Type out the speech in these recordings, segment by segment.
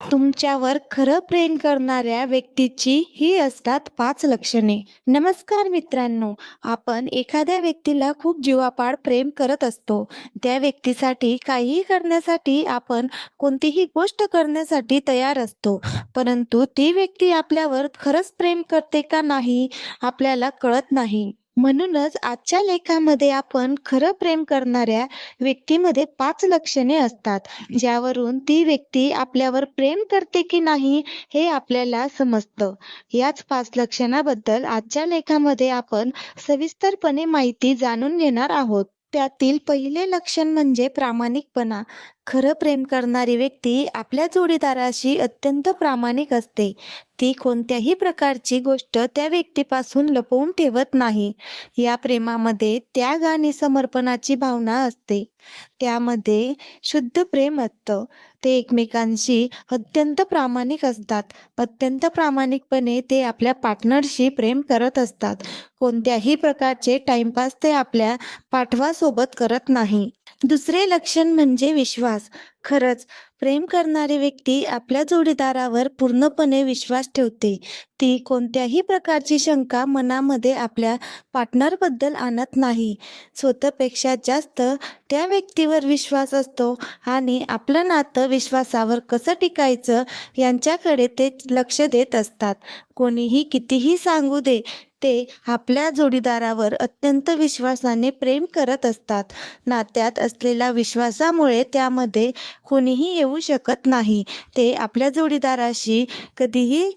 तुमच्यावर खरं प्रेम करणाऱ्या व्यक्तीची ही असतात पाच लक्षणे. नमस्कार मित्रांनो आपण एखाद्या व्यक्तीला खूप जीवापाड प्रेम करत असतो. त्या व्यक्तीसाठी काहीही करण्यासाठी आपण कोणतीही गोष्ट करण्यासाठी तयार असतो. परंतु ती व्यक्ती आपल्यावर खरंच प्रेम करते का नाही आपल्याला कळत नाही. म्हणूनच आजच्या लेखामध्ये आपण खरं प्रेम करणाऱ्या व्यक्तीमध्ये पाच लक्षणे असतात. ज्यावरून ती व्यक्ती आपल्यावर प्रेम करते की नाही हे आपल्याला समजतं. याच पाच लक्षणाबद्दल आजच्या लेखामध्ये आपण सविस्तरपणे माहिती जाणून घेणार आहोत. त्यातील पहिले लक्षण म्हणजे प्रामाणिकपणा. खरं प्रेम करणारी व्यक्ती आपल्या जोडीदाराशी अत्यंत प्रामाणिक असते. ती कोणत्याही प्रकारची गोष्ट त्या व्यक्तीपासून लपवून ठेवत नाही. या प्रेमामध्ये त्याग आणि समर्पणाची भावना असते. त्यामध्ये शुद्ध प्रेम असतं. ते एकमेकांशी अत्यंत प्रामाणिक असतात. अत्यंत प्रामाणिकपणे ते आपल्या पार्टनरशी प्रेम करत असतात. कोणत्याही प्रकारचे टाइमपास ते आपल्या पाठवासोबत करत नाही. दुसरे लक्षण म्हणजे विश्वास. खरंच प्रेम करणारी व्यक्ती आपल्या जोडीदारावर पूर्णपणे विश्वास ठेवते. ती कोणत्याही प्रकारची शंका मनामध्ये आपल्या पार्टनरबद्दल आणत नाही. स्वतःपेक्षा जास्त त्या व्यक्तीवर विश्वास असतो आणि आपलं नातं विश्वासावर कसं टिकायचं यांच्याकडे ते लक्ष देत असतात. कोणीही कितीही सांगू दे ते आपल्या जोडीदारावर अत्यंत विश्वासाने प्रेम करत असतात. नात्यात असलेल्या विश्वासामुळे त्यामध्ये कोणीही येऊ शकत नाही. ते आपल्या जोडीदाराशी कधीही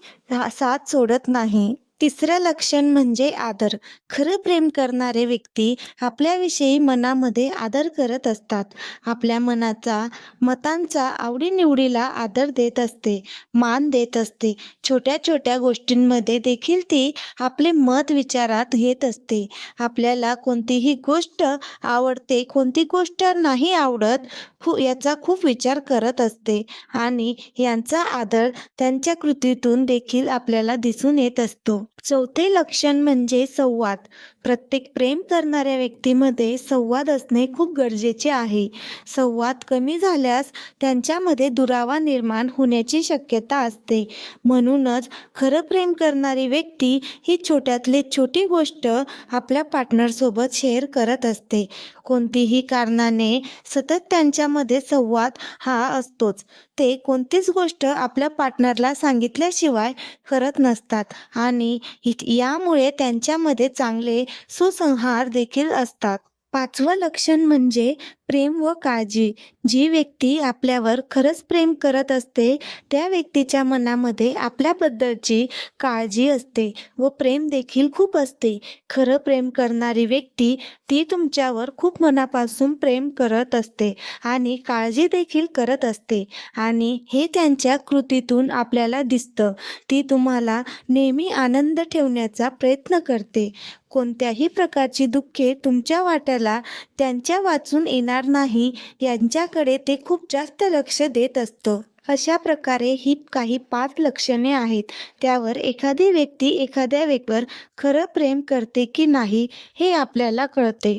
साथ सोडत नाही. तिसरं लक्षण म्हणजे आदर. खरं प्रेम करणारे व्यक्ती आपल्याविषयी मनामध्ये आदर करत असतात. आपल्या मनाचा मतांचा आवडीनिवडीला आदर देत असते मान देत असते. छोट्या छोट्या गोष्टींमध्ये देखील ती आपले मत विचारात घेत असते. आपल्याला कोणतीही गोष्ट आवडते कोणती गोष्ट नाही आवडत खू याचा खूप विचार करत असते. आणि यांचा आदर त्यांच्या कृतीतून देखील आपल्याला दिसून येत असतो. चौथे लक्षण म्हणजे संवाद. प्रत्येक प्रेम करणाऱ्या व्यक्तीमध्ये संवाद असणे खूप गरजेचे आहे. संवाद कमी झाल्यास त्यांच्यामध्ये दुरावा निर्माण होण्याची शक्यता असते. म्हणूनच खरं प्रेम करणारी व्यक्ती ही छोट्यातली छोटी गोष्ट आपल्या पार्टनरसोबत शेअर करत असते. कोणतीही कारणाने सतत त्यांच्यामध्ये संवाद हा असतोच. ते कोणतीच गोष्ट आपल्या पार्टनरला सांगितल्याशिवाय करत नसतात. आणि यामुळे त्यांच्यामध्ये चांगले सुसंहार देखील असतात. पाचवं लक्षण म्हणजे प्रेम व काळजी. जी व्यक्ती आपल्यावर खरंच प्रेम करत असते त्या व्यक्तीच्या मनामध्ये आपल्याबद्दलची काळजी असते व प्रेम देखील खूप असते. खरं प्रेम करणारी व्यक्ती ती तुमच्यावर खूप मनापासून प्रेम करत असते आणि काळजी देखील करत असते आणि हे त्यांच्या कृतीतून आपल्याला दिसतं. ती तुम्हाला नेहमी आनंद ठेवण्याचा प्रयत्न करते. कोणत्याही प्रकारची दुःखे तुमच्या वाट्याला त्यांच्या वाचून येणार नाही यांच्याकडे ते खूप जास्त लक्ष देत असतं. अशा प्रकारे ही काही पाच लक्षणे आहेत. त्यावर एखादी व्यक्ती एखाद्या व्यक्तीवर खरं प्रेम करते की नाही हे आपल्याला कळते.